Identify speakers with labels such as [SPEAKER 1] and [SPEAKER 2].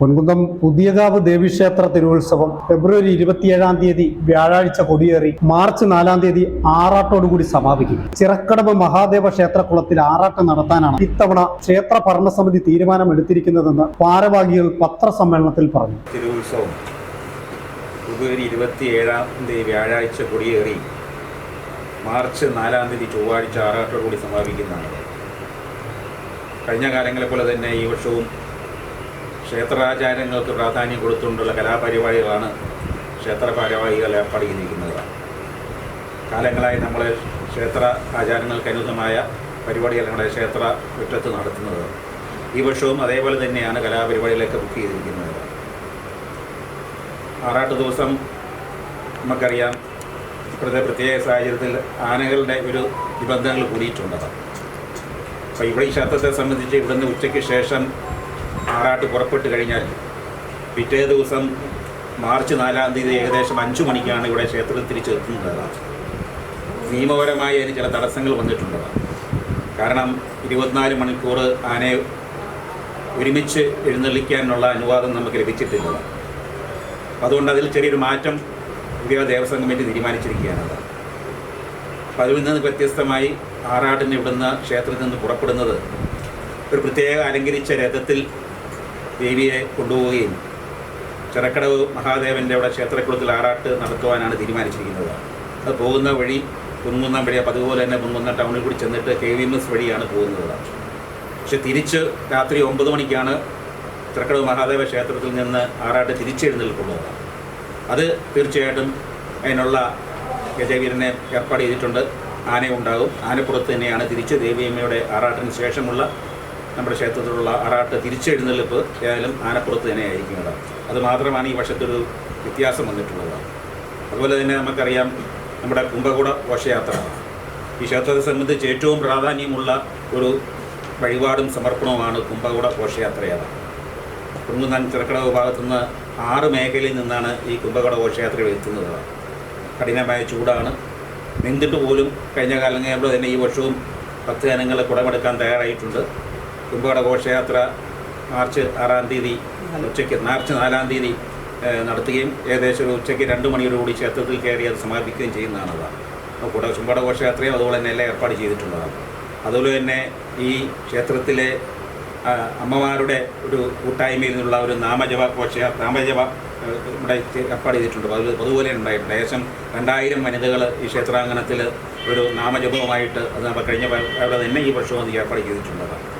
[SPEAKER 1] പൊൻകുന്നം പുതിയകാവ് ദേവീക്ഷേത്ര തിരുവുത്സവം ഫെബ്രുവരി ഇരുപത്തിയേഴാം തീയതി വ്യാഴാഴ്ച കൊടിയേറി മാർച്ച് നാലാം തീയതി ആറാട്ടോടുകൂടി സമാപിക്കും. ചിറക്കടവ് മഹാദേവ ക്ഷേത്രക്കുളത്തിൽ ആറാട്ട് നടത്താനാണ് ഇത്തവണ ക്ഷേത്ര ഭരണസമിതി തീരുമാനമെടുത്തിരിക്കുന്നതെന്ന് ഭാരവാഹികൾ പത്രസമ്മേളനത്തിൽ പറഞ്ഞു.
[SPEAKER 2] തിരുവുത്സവം ഫെബ്രുവരി ഇരുപത്തിയേഴാം തീയതി വ്യാഴാഴ്ച കൊടിയേറി മാർച്ച് നാലാം തീയതി ചൊവ്വാഴ്ച ആറാട്ടോടുകൂടി സമാപിക്കുന്നതാണ്. കഴിഞ്ഞ കാലങ്ങളെ പോലെ തന്നെ ഈ വർഷവും ക്ഷേത്രാചാരങ്ങൾക്ക് പ്രാധാന്യം കൊടുത്തുകൊണ്ടുള്ള കലാപരിപാടികളാണ് ക്ഷേത്ര ഭാരവാഹികൾ ഏർപ്പെടുത്തിയിരിക്കുന്നത് കാലങ്ങളായി നമ്മൾ ക്ഷേത്ര ആചാരങ്ങൾക്ക് അനുദമായ പരിപാടികൾ നമ്മുടെ ക്ഷേത്ര മുറ്റത്ത് നടത്തുന്നത്. ഈ വർഷവും അതേപോലെ തന്നെയാണ് കലാപരിപാടികളൊക്കെ ബുക്ക് ചെയ്തിരിക്കുന്നത്. ആറാട്ട് ദിവസം നമുക്കറിയാം ഇപ്പോഴത്തെ പ്രത്യേക സാഹചര്യത്തിൽ ആനകളുടെ ഒരു നിബന്ധനകൾ കൂടിയിട്ടുണ്ടത് അപ്പോൾ ഇവിടെ ഈ ക്ഷേത്രത്തെ സംബന്ധിച്ച് ഇവിടുന്ന് ഉച്ചയ്ക്ക് ശേഷം ആറാട്ട് പുറപ്പെട്ട് കഴിഞ്ഞാൽ പിറ്റേ ദിവസം മാർച്ച് നാലാം തീയതി ഏകദേശം അഞ്ചു മണിക്കാണ് ഇവിടെ ക്ഷേത്രത്തിൽ തിരിച്ചെത്തുന്നത്. നിയമപരമായി അതിന് ചില തടസ്സങ്ങൾ വന്നിട്ടുണ്ട്. കാരണം ഇരുപത്തിനാല് മണിക്കൂർ ആനയെ ഒരുമിച്ച് എഴുന്നള്ളിക്കാനുള്ള അനുവാദം നമുക്ക് ലഭിച്ചിട്ടില്ല. അതുകൊണ്ട് അതിൽ ചെറിയൊരു മാറ്റം പുതിയ ദേവസ്വം കമ്മിറ്റി തീരുമാനിച്ചിരിക്കുകയാണ് അപ്പോൾ അതിൽ നിന്ന് വ്യത്യസ്തമായി ആറാട്ടിന് ഇവിടുന്ന് ക്ഷേത്രത്തിൽ നിന്ന് പുറപ്പെടുന്നത് ഒരു പ്രത്യേക അലങ്കരിച്ച രഥത്തിൽ ദേവിയെ കൊണ്ടുപോവുകയും ചിറക്കടവ് മഹാദേവന്റെ അവിടെ ക്ഷേത്രക്കുളത്തിൽ ആറാട്ട് നടത്തുവാനാണ് തീരുമാനിച്ചിരിക്കുന്നത്. അത് പോകുന്ന വഴി കുന്നുകുന്നം വഴി അതുപോലെ തന്നെ കുന്നുകുന്നം ടൗണിൽ കൂടി ചെന്നിട്ട് കെ വി എം എസ് വഴിയാണ് പോകുന്നത്. പക്ഷെ തിരിച്ച് രാത്രി ഒമ്പത് മണിക്കാണ് ചിറക്കടവ് മഹാദേവ ക്ഷേത്രത്തിൽ നിന്ന് ആറാട്ട് തിരിച്ചെഴുന്നേൽക്കുള്ളത് അത് തീർച്ചയായിട്ടും അതിനുള്ള ഗജവീരനെ ഏർപ്പാട് ചെയ്തിട്ടുണ്ട്. ആനയുണ്ടാകും. ആനപ്പുറത്ത് തന്നെയാണ് തിരിച്ച് ദേവിയമ്മയുടെ ആറാട്ടിന് ശേഷമുള്ള നമ്മുടെ ക്ഷേത്രത്തിലുള്ള ആറാട്ട് തിരിച്ചെഴുന്നള്ളിപ്പ് ഏതായാലും ആനപ്പുറത്ത് തന്നെയായിരിക്കുന്നത് അത്. മാത്രമാണ് ഈ വർഷത്തൊരു വ്യത്യാസം വന്നിട്ടുള്ളത്. അതുപോലെ തന്നെ നമുക്കറിയാം നമ്മുടെ കുംഭകൂട ഘോഷയാത്ര. ഈ ക്ഷേത്രത്തെ സംബന്ധിച്ച് ഏറ്റവും പ്രാധാന്യമുള്ള ഒരു വഴിപാടും സമർപ്പണവുമാണ് കുംഭകൂട ഘോഷയാത്രയാണ്. കുടുംബനാൻ ചെറുക്കട വിഭാഗത്തു നിന്ന് ആറ് മേഖലയിൽ നിന്നാണ് ഈ കുംഭകട ഘോഷയാത്രകൾ എത്തുന്നത്. കഠിനമായ ചൂടാണ്. നിന്നിട്ട് പോലും കഴിഞ്ഞ കാലങ്ങളിൽ തന്നെ ഈ വർഷവും ഭക്തജനങ്ങൾ കുടമെടുക്കാൻ തയ്യാറായിട്ടുണ്ട്. കുംഭകട ഘോഷയാത്ര മാർച്ച് ആറാം തീയതി ഉച്ചയ്ക്ക് മാർച്ച് നാലാം തീയതി നടത്തുകയും ഏകദേശം ഒരു ഉച്ചയ്ക്ക് രണ്ട് മണിയോടുകൂടി ക്ഷേത്രത്തിൽ കയറി അത് സമാപിക്കുകയും ചെയ്യുന്നതാണ് അപ്പോൾ കൂടെ കുംഭകട ഘോഷയാത്രയും അതുപോലെ തന്നെ എല്ലാം ഏർപ്പാട് ചെയ്തിട്ടുള്ളതാണ്. അതുപോലെ തന്നെ ഈ ക്ഷേത്രത്തിലെ അമ്മമാരുടെ ഒരു കൂട്ടായ്മയിൽ നിന്നുള്ള ഒരു നാമജപ ഘോഷ നാമജപ ഇവിടെ ഏർപ്പാട് ചെയ്തിട്ടുണ്ട്. അത് അതുപോലെ ഉണ്ടായിട്ടുണ്ട്. ഏകദേശം രണ്ടായിരം വനിതകൾ ഈ ക്ഷേത്രാങ്കണത്തിൽ ഒരു നാമജപവുമായിട്ട് അത് കഴിഞ്ഞ അവിടെ തന്നെ ഈ വർഷവും അത് ഏർപ്പാട് ചെയ്തിട്ടുണ്ട്